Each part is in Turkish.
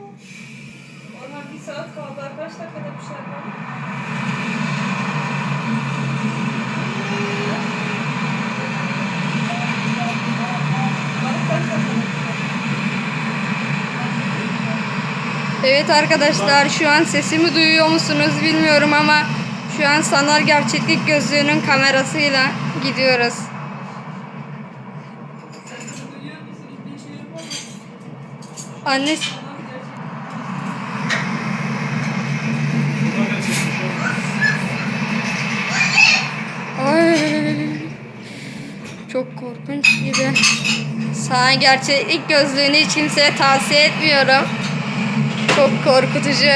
Orhan bir saat kaldı. Kaç dakikada şey Evet arkadaşlar şu an sesimi duyuyor musunuz bilmiyorum ama şu an sanal gerçeklik gözlüğünün kamerasıyla gidiyoruz. Anne çok korkunç gibi. Sana gerçeklik gözlüğünü hiç kimseye tavsiye etmiyorum. Çok korkutucu.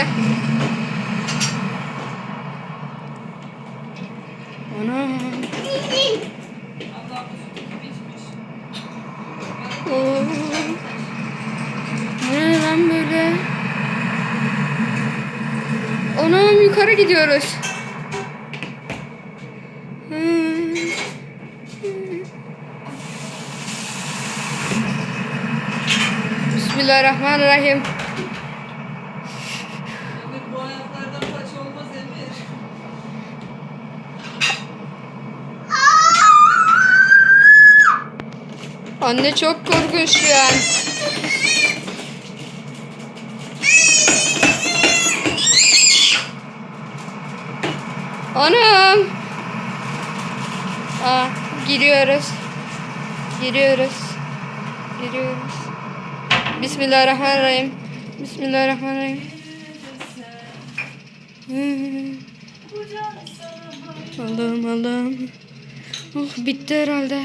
Ana. Oo. Ne böyle? Anam yukarı gidiyoruz. Bismillahirrahmanirrahim. Anne çok korkunç şu an. Anam. Aa, giriyoruz. Giriyoruz. Giriyoruz. Bismillahirrahmanirrahim. Bismillahirrahmanirrahim. Allah'ım Allah'ım. Oh, bitti herhalde.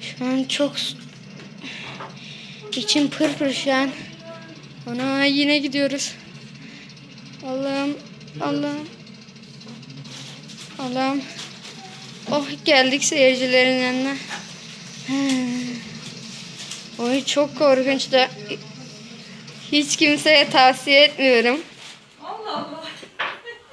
Şu an çok içim pırpır şu an. Ana yine gidiyoruz. Allah'ım Allah'ım. Allah'ım. Oh geldik seyircilerin yanına. Oy çok korkunç da hiç kimseye tavsiye etmiyorum.